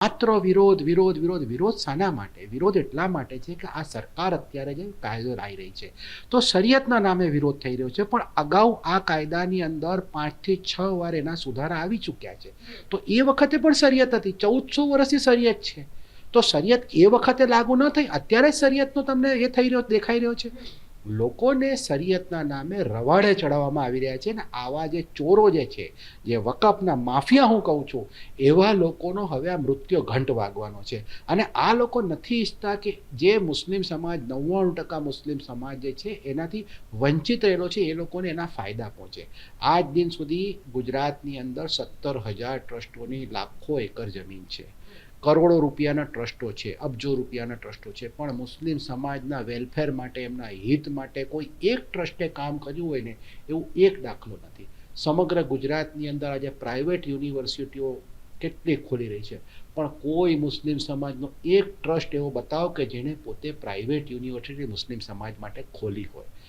માત્ર વિરોધ વિરોધ વિરોધ વિરોધ શાના માટે? વિરોધ એટલા માટે છે કે આ સરકાર અત્યારે જે કાયદો લાવી રહી છે. તો શરિયતના નામે વિરોધ થઈ રહ્યો છે, પણ અગાઉ આ કાયદાની અંદર પાંચથી છ વાર એના સુધારા આવી ચૂક્યા છે. તો એ વખતે પણ શરિયત હતી. ચૌદસો વર્ષથી શરિયત છે. તો શરિયત એ વખતે લાગુ ન થઈ. અત્યારે શરિયતનો તમને એ થઈ રહ્યો, દેખાઈ રહ્યો છે. લોકોને શરીયતના નામે રવાડે ચડાવવામાં આવી રહ્યા છે ને આવા જે ચોરો જે છે, જે વકફના માફિયા હું કહું છું, એવા લોકોનો હવે આ મૃત્યુ ઘંટ વાગવાનો છે. અને આ લોકો નથી ઈચ્છતા કે જે મુસ્લિમ સમાજ, નવ્વાણું ટકા મુસ્લિમ સમાજ જે છે, એનાથી વંચિત રહેલો છે, એ લોકોને એના ફાયદા પહોંચે. આજ દિન સુધી ગુજરાતની અંદર સત્તર હજાર ટ્રસ્ટોની લાખો એકર જમીન છે. કરોડો રૂપિયાના ટ્રસ્ટો છે, અબજો રૂપિયાના ટ્રસ્ટો છે, પણ મુસ્લિમ સમાજના વેલફેર માટે, એમના હિત માટે કોઈ એક ટ્રસ્ટે કામ કર્યું હોય ને, એવું એક દાખલો નથી. સમગ્ર ગુજરાતની અંદર આજે પ્રાઇવેટ યુનિવર્સિટીઓ કેટલી ખોલી રહી છે. પણ કોઈ મુસ્લિમ સમાજનો એક ટ્રસ્ટ એવો બતાવો કે જેણે પોતે પ્રાઇવેટ યુનિવર્સિટી મુસ્લિમ સમાજ માટે ખોલી હોય.